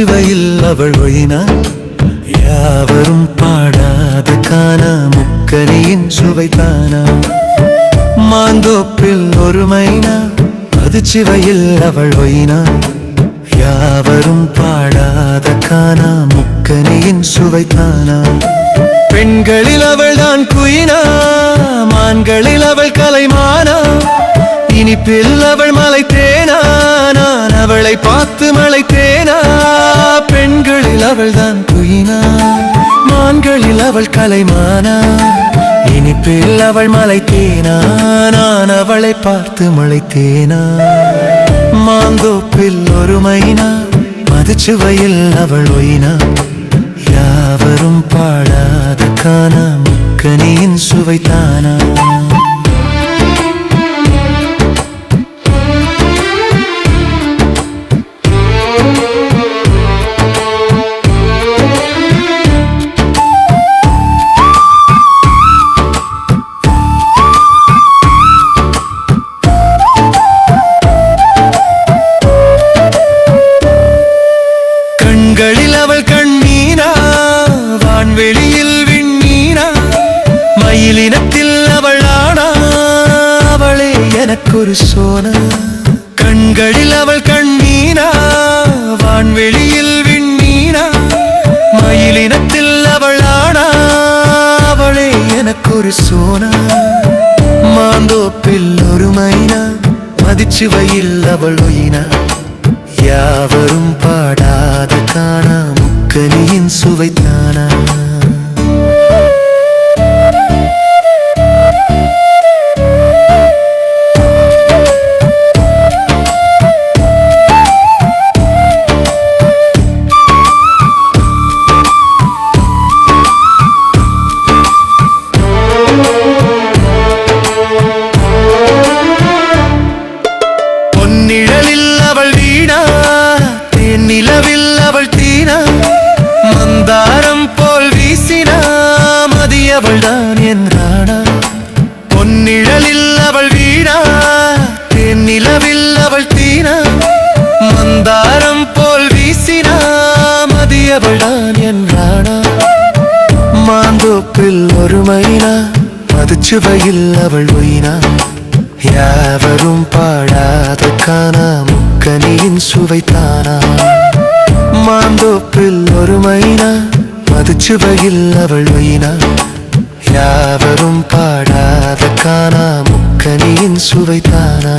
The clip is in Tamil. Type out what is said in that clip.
மதுச்சுவையில் அவள் ஒயினா யாவரும் பாடாத காணா முக்கனியின் தானா. மாந்தோப்பில் ஒரு மைனா சிவையில் அவள் ஒயினா யாவரும் பாடாத காணா முக்கனியின் சுவை தானா. பெண்களில் அவள் தான் குயினா மான்களில் அவள் கலைமானா. இனிப்பில் அவள் மலை தேனா நான் அவளை பார்த்து மலை தே பெண்களில் அவள் தான் குயினா மான்களில் அவள் கலைமானா. இனிப்பில் அவள் மலை நான் அவளை பார்த்து மலை மாந்தோப்பில் ஒரு மைனா மதுச்சுவையில் அவள் ஒயினா. யாவரும் பாடாத காணா முக்கனியின் சுவைத்தானா. எனக்கொரு சோனா. கண்களில் அவள் கண்ணீனா வான்வெளியில் விண்ணீனா மயிலினத்தில் அவள் ஆனா? அவளே எனக்கொரு சோனா. மாந்தோப்பில் ஒரு மைனா. மதிச்சுவையில் அவள் ஒயினா. யாவரும் பாடாத காணா முக்கனியின் சுவை வீணா தேனிலவில் அவள் தீனா மந்தாரம் போல் வீசினா மதியவள் தான் என்றானா பொன்னிழலில் அவள் வீணா தேனிலவில் அவள் தீனா மந்தாரம் போல் வீசினா மதியவள் தான் என்றானா மாந்தோப்பில் ஒரு மைனா மதுச்சுவையில் அவள் ஒயினா. யாவரும் பாடாத காணா. முக்கனியின் சுவைத்தானா மாந்தோப்பில் ஒரு மைனா மதுச்சுவையில் அவள் ஒயினா யாவரும் பாடாத காணா முக்கனியின் சுவைத்தானா